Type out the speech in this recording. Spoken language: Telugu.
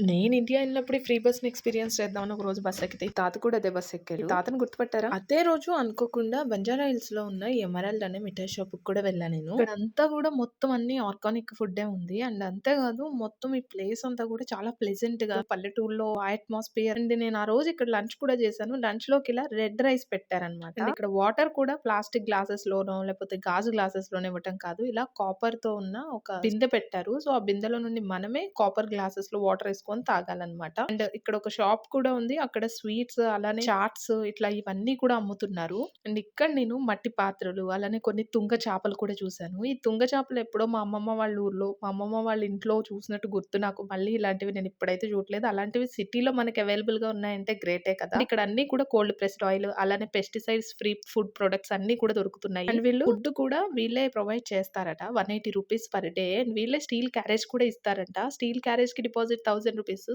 నేను ఇండియా ఎళ్ళినప్పుడు ఈ ఫ్రీ బస్‌ని ఎక్స్‌పీరియన్స్ చేద్దామని ఒకరోజు బస్ ఎక్కితే, తాత కూడా అదే బస్ ఎక్కారు. తాతని గుర్తుపట్టారా? అదే రోజు అనుకోకుండా బంజారా హిల్స్‌లో ఉన్న ఈ ఎమరాల్డ్ అనే మిఠాయి షాప్‌కి కూడా వెళ్ళా నేను. ఇక్కడంతా కూడా మొత్తం అన్ని ఆర్గానిక్ ఫుడ్డే ఉంది. అండ్ అంతే కాదు మొత్తం ఈ ప్లేస్ అంతా కూడా చాలా ప్లెజెంట్‌గా పల్లెటూరులో ఆ అట్మాస్ఫియర్ అండ్ నేను ఆ రోజు ఇక్కడ లంచ్ కూడా చేశాను. లంచ్‌లోకి ఇలా రెడ్ రైస్ పెట్టారన్నమాట. అండ్ ఇక్కడ వాటర్ కూడా ప్లాస్టిక్ గ్లాసెస్‌లోనో లేకపోతే గాజు గ్లాసెస్‌లోనో ఇవ్వటం కాదు. ఇలా కాపర్‌తో ఉన్న ఒక బిందె పెట్టారు. సో, ఆ బిందెలో నుండి మనమే కాపర్ గ్లాసెస్‌లో వాటర్ ఏసుకొని తాగాలన్నమాట. అండ్ ఇక్కడ ఒక షాప్ కూడా ఉంది. అక్కడ స్వీట్స్ అలానే చాట్స్ ఇట్లా ఇవన్నీ కూడా అమ్ముతున్నారు. అండ్ ఇక్కడ నేను మట్టి పాత్రలు అలానే కొన్ని తుంగ చేపలు కూడా చూశాను. ఈ తుంగ చేపలు ఎప్పుడో మా అమ్మమ్మ వాళ్ళ ఊర్లో, మా అమ్మమ్మ వాళ్ళ ఇంట్లో చూసినట్టు గుర్తు నాకు. మళ్ళీ ఇలాంటివి నేను ఇప్పుడైతే చూడలేదు. అలాంటివి సిటీలో మనకి అవైలబుల్గా ఉన్నాయంటే గ్రేటే కదా! ఇక్కడ అన్ని కూడా కోల్డ్ ప్రెస్డ్ ఆయిల్ అలానే పెస్టిసైడ్స్ ఫ్రీ ఫుడ్ ప్రొడక్ట్స్ అన్ని కూడా దొరుకుతున్నాయి. అండ్ వీళ్ళు ఫుడ్ కూడా వీళ్ళే ప్రొవైడ్ చేస్తారట. 180 రూపీస్ పర్ డే. అండ్ వీళ్ళే స్టీల్ క్యారేజ్ కూడా ఇస్తారంట. స్టీల్ క్యారేజ్కి డిపాజిట్ థౌసండ్ రూపీస్.